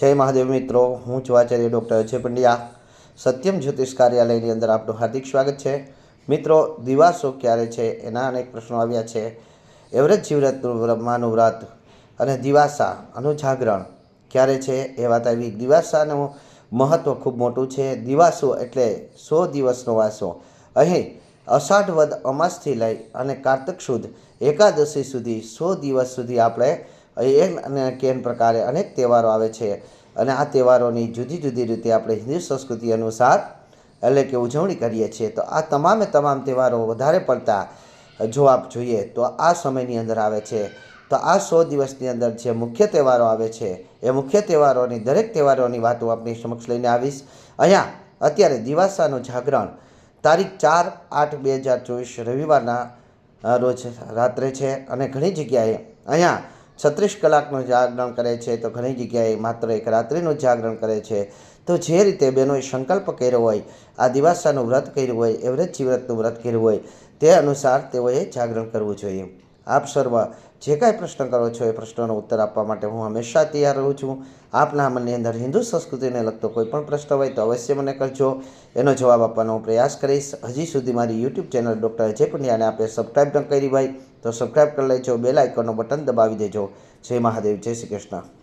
જય મહાદેવ મિત્રો, હું છું આચાર્ય ડૉક્ટર અજય પંડ્યા. સત્યમ જ્યોતિષ કાર્યાલયની અંદર આપનું હાર્દિક સ્વાગત છે. મિત્રો, દિવાસો ક્યારે છે એના અનેક પ્રશ્નો આવ્યા છે. એવરેજ જીવરતનું બ્રહ્માનું વ્રત અને દિવાસા આનું જાગરણ ક્યારે છે એ વાત આવી. દિવાસાનું મહત્ત્વ ખૂબ મોટું છે. દિવાસો એટલે સો દિવસનો વાસો. અહીં અષાઢ વદ અમાસથી લઈ અને કારતક સુદ એકાદશી સુધી સો દિવસ સુધી આપણે અને કેમ પ્રકારે અનેક તહેવારો આવે છે. અને આ તહેવારોની જુદી જુદી રીતે આપણે હિન્દુ સંસ્કૃતિ અનુસાર એટલે કે ઉજવણી કરીએ છીએ. તો આ તમામે તમામ તહેવારો વધારે પડતા જો આપ જોઈએ તો આ સમયની અંદર આવે છે. તો આ સો દિવસની અંદર જે મુખ્ય તહેવારો આવે છે એ મુખ્ય તહેવારોની દરેક તહેવારોની વાતો આપની સમક્ષ લઈને આવીશ. અહીંયા અત્યારે દિવાસાનું જાગરણ તારીખ ચાર આઠ બે હજાર ચોવીસ રવિવારના રોજ રાત્રે છે અને ઘણી જગ્યાએ અહીંયા છત્રીસ કલાકનું જાગરણ કરે છે, તો ઘણી જગ્યાએ માત્ર એક રાત્રિનું જાગરણ કરે છે. તો જે રીતે બહેનોએ સંકલ્પ કર્યો હોય, આ દિવાસાનું વ્રત કર્યું હોય, એવરેજ જીવ્રતનું વ્રત કર્યું હોય, તે અનુસાર તેઓએ જાગરણ કરવું જોઈએ. આપ સર્વ જે કાંઈ પ્રશ્ન કરો છો એ પ્રશ્નોનો ઉત્તર આપવા માટે હું હંમેશા તૈયાર રહું છું. આપના મનની અંદર હિન્દુ સંસ્કૃતિને લગતો કોઈ પણ પ્રશ્ન હોય તો અવશ્ય મને કરજો એનો જવાબ આપવાનો હું પ્રયાસ કરીશ. હજી સુધી મારી યુટ્યુબ ચેનલ ડૉક્ટર અજય પંડ્યાને આપણે સબસ્ક્રાઈબ ન કરી હોય તો સબસ્ક્રાઈબ કરી લેજો. બેલ આઇકોનનો બટન દબાવી દેજો. જય મહાદેવ. જય શ્રી કૃષ્ણ.